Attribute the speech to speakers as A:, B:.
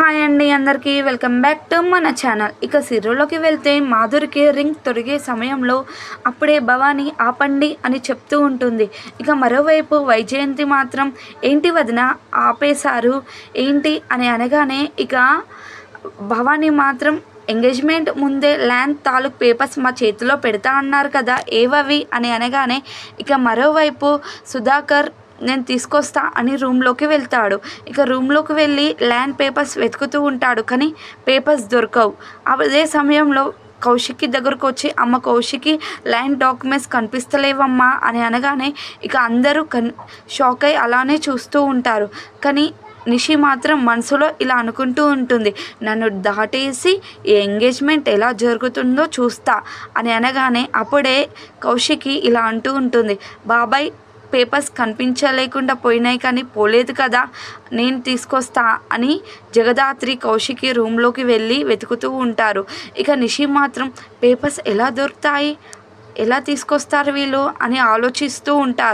A: Hi అండి అందరికీ. Welcome back to మన ఛానల్. ఇక సీరియల్లోకి వెళ్తే మాధురికి రింగ్ తొరిగే సమయంలో అప్పుడే భవానీ ఆపండి అని చెప్తూ ఉంటుంది. ఇక మరోవైపు వైజయంతి మాత్రం ఏంటి వదిన ఆపేశారు? ఏంటి? అని అనగానే ఇక భవానీ మాత్రం ఎంగేజ్మెంట్ ముందే ల్యాండ్ తాలూక్ పేపర్స్ మా చేతిలో పెడతా అన్నారు కదా ఏవవి? అని అనగానే ఇక మరోవైపు సుధాకర్ నేను తీసుకొస్తా అని రూమ్లోకి వెళ్తాడు. ఇక రూమ్లోకి వెళ్ళి ల్యాండ్ పేపర్స్ వెతుకుతూ ఉంటాడు కానీ పేపర్స్ దొరకవు. అదే సమయంలో కౌశిక్కి దగ్గరకు వచ్చి అమ్మ కౌశికి ల్యాండ్ డాక్యుమెంట్స్ కనిపిస్తలేవమ్మా అని అనగానే ఇక అందరూ కన్ షాక్ అయి అలానే చూస్తూ ఉంటారు. కానీ నిషి మాత్రం మనసులో ఇలా అనుకుంటూ ఉంటుంది. నన్ను దాటేసి ఈ ఎంగేజ్మెంట్ ఎలా జరుగుతుందో చూస్తా అని అనగానే అప్పుడే కౌశికి ఇలా అంటూ ఉంటుంది. బాబాయ్ పేపర్స్ కనిపించలేకుండా పోయినాయి కానీ పోలేదు కదా నేను తీసుకొస్తా అని జగదాత్రి కౌశికి రూమ్లోకి వెళ్ళి వెతుకుతూ ఉంటారు. ఇక నిషి మాత్రం పేపర్స్ ఎలా దొరుకుతాయి? ఎలా తీసుకొస్తారు వీళ్ళు? అని ఆలోచిస్తూ ఉంటారు.